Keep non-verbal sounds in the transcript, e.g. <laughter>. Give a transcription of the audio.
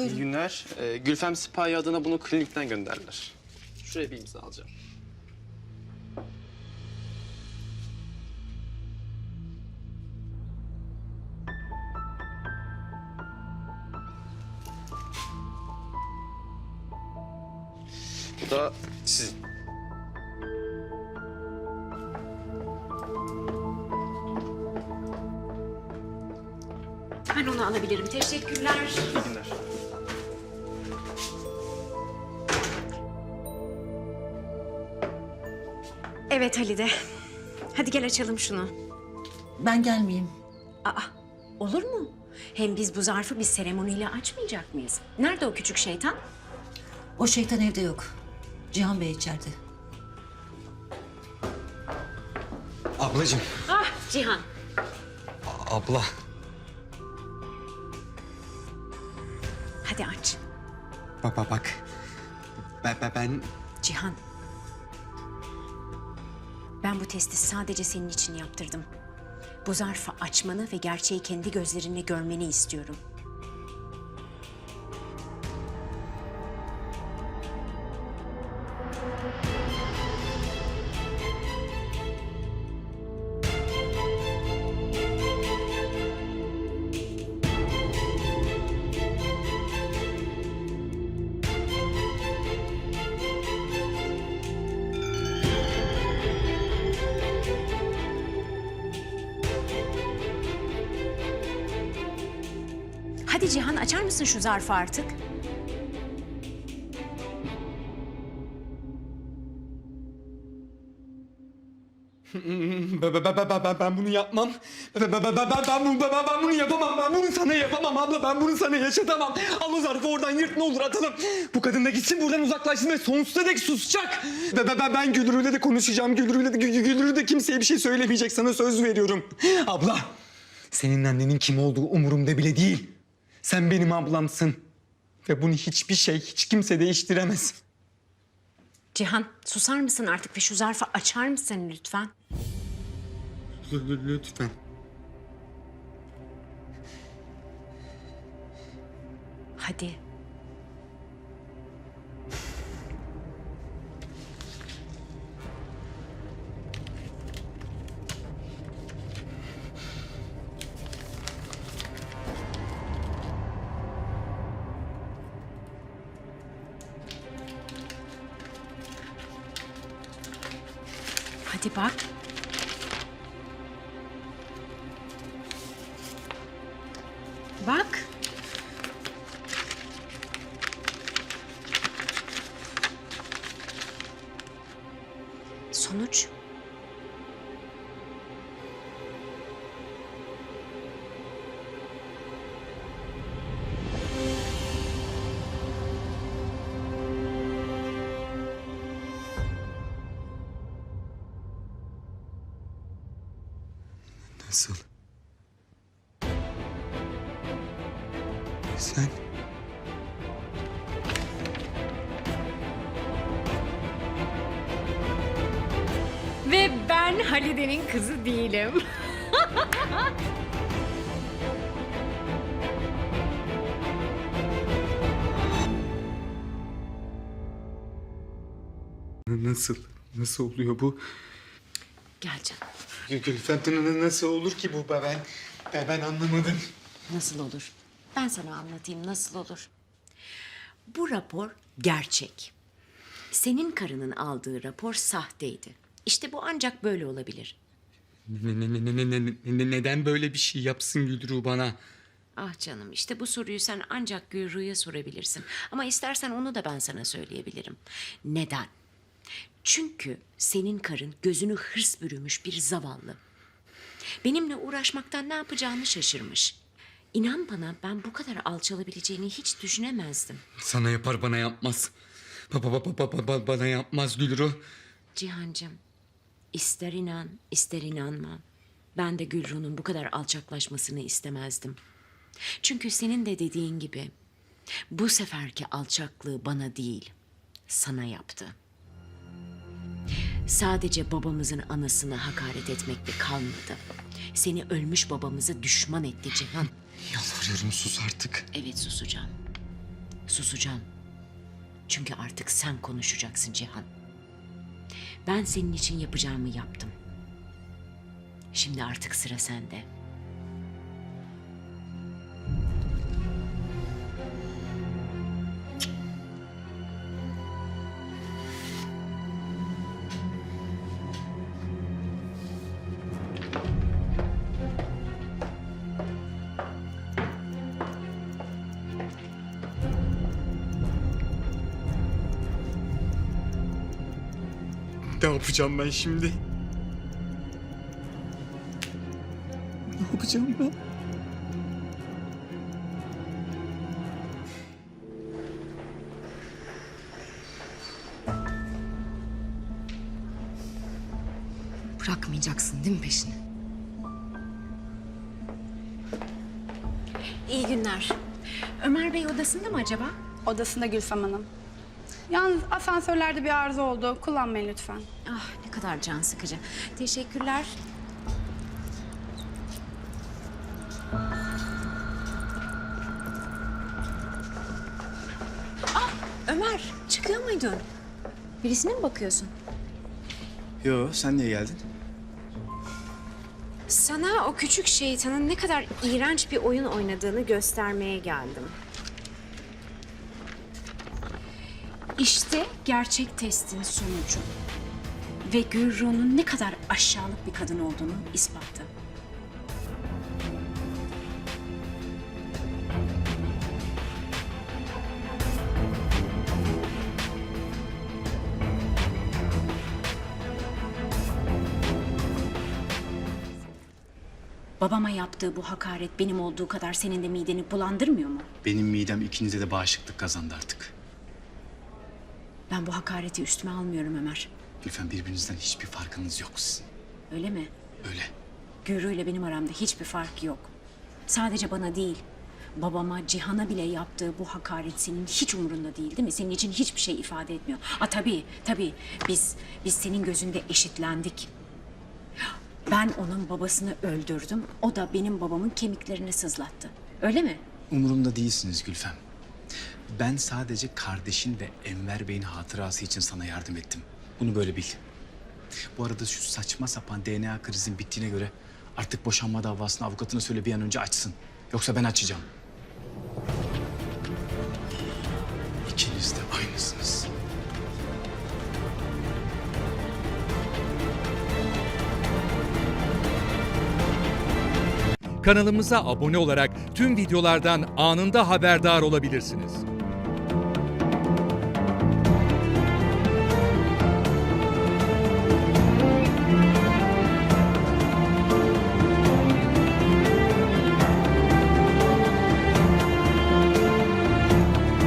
İyi Buyurun. günler. Ee, Gülfem Sipahi adına bunu klinikten gönderdiler. Şuraya bir imza alacağım. Bu da sizin. Ben onu alabilirim. Teşekkürler. İyi günler. Evet Halide. Hadi gel açalım şunu. Ben gelmeyeyim. Aa, olur mu? Hem biz bu zarfı bir seremoniyle açmayacak mıyız? Nerede o küçük şeytan? O şeytan evde yok. Cihan Bey içeride. Ablacığım. Ah Cihan. Abla. Hadi aç. Baba bak. Ben, ben, ben Cihan. Ben bu testi sadece senin için yaptırdım. Bu zarfı açmanı ve gerçeği kendi gözlerinle görmeni istiyorum. Hadi Cihan açar mısın şu zarfı artık? <laughs> Ben, bunu yapmam. Ben, bunu, ben, bunu yapamam. Ben bunu sana yapamam abla. Ben bunu sana yaşatamam. Al o zarfı oradan yırt ne olur atalım. Bu kadın da gitsin buradan uzaklaşsın ve sonsuza dek susacak. Ben, ben, ben, de konuşacağım. Gülrü'yle de, Gül- Gülrü de kimseye bir şey söylemeyecek. Sana söz veriyorum. Abla. Senin annenin kim olduğu umurumda bile değil. Sen benim ablamsın. Ve bunu hiçbir şey, hiç kimse değiştiremez. Cihan susar mısın artık ve şu zarfı açar mısın lütfen? Lütfen. Hadi. Hadi bak. Bak. Sonuç? Nasıl? Sen... Ve ben Halide'nin kızı değilim. Nasıl? Nasıl oluyor bu? Gel canım. Gülfem Tını'nın nasıl olur ki bu be ben? Ben, ben anlamadım. Nasıl olur? Ben sana anlatayım nasıl olur. Bu rapor gerçek. Senin karının aldığı rapor sahteydi. İşte bu ancak böyle olabilir. Ne, ne, ne, ne, ne, ne, ne- neden böyle bir şey yapsın Gülru bana? Ah canım işte bu soruyu sen ancak Gürru'ya sorabilirsin. Ama istersen onu da ben sana söyleyebilirim. Neden? Çünkü senin karın gözünü hırs bürümüş bir zavallı. Benimle uğraşmaktan ne yapacağını şaşırmış. İnan bana ben bu kadar alçalabileceğini hiç düşünemezdim. Sana yapar bana yapmaz. Baba baba baba baba bana yapmaz Gülru. Cihancığım, ister inan, ister inanma. Ben de Gülru'nun bu kadar alçaklaşmasını istemezdim. Çünkü senin de dediğin gibi bu seferki alçaklığı bana değil, sana yaptı. Sadece babamızın anasına hakaret etmekle kalmadı. Seni ölmüş babamıza düşman etti Cihan. Yalvarıyorum sus artık. Evet susacağım. Susacağım. Çünkü artık sen konuşacaksın Cihan. Ben senin için yapacağımı yaptım. Şimdi artık sıra sende. Ne yapacağım ben şimdi? Ne yapacağım ben? Bırakmayacaksın değil mi peşini? İyi günler. Ömer Bey odasında mı acaba? Odasında Gülfem Hanım. Yalnız asansörlerde bir arıza oldu. Kullanmayın lütfen. Ah ne kadar can sıkıcı. Teşekkürler. Ah Ömer çıkıyor muydun? Birisine mi bakıyorsun? Yo, sen niye geldin? Sana o küçük şeytanın ne kadar iğrenç bir oyun oynadığını göstermeye geldim. İşte gerçek testin sonucu. Ve Gürru'nun ne kadar aşağılık bir kadın olduğunu ispatı. Babama yaptığı bu hakaret benim olduğu kadar senin de mideni bulandırmıyor mu? Benim midem ikinize de bağışıklık kazandı artık. Ben bu hakareti üstüme almıyorum Ömer. Gülfem birbirinizden hiçbir farkınız yok sizin. Öyle mi? Öyle. Gürü ile benim aramda hiçbir fark yok. Sadece bana değil, babama, Cihan'a bile yaptığı bu hakaret senin hiç umurunda değil değil mi? Senin için hiçbir şey ifade etmiyor. A tabii, tabii. Biz, biz senin gözünde eşitlendik. Ben onun babasını öldürdüm. O da benim babamın kemiklerini sızlattı. Öyle mi? Umurumda değilsiniz Gülfem. Ben sadece kardeşin ve Enver Bey'in hatırası için sana yardım ettim. Bunu böyle bil. Bu arada şu saçma sapan DNA krizin bittiğine göre artık boşanma davasını avukatına söyle bir an önce açsın. Yoksa ben açacağım. İkiniz de aynısınız. Kanalımıza abone olarak tüm videolardan anında haberdar olabilirsiniz.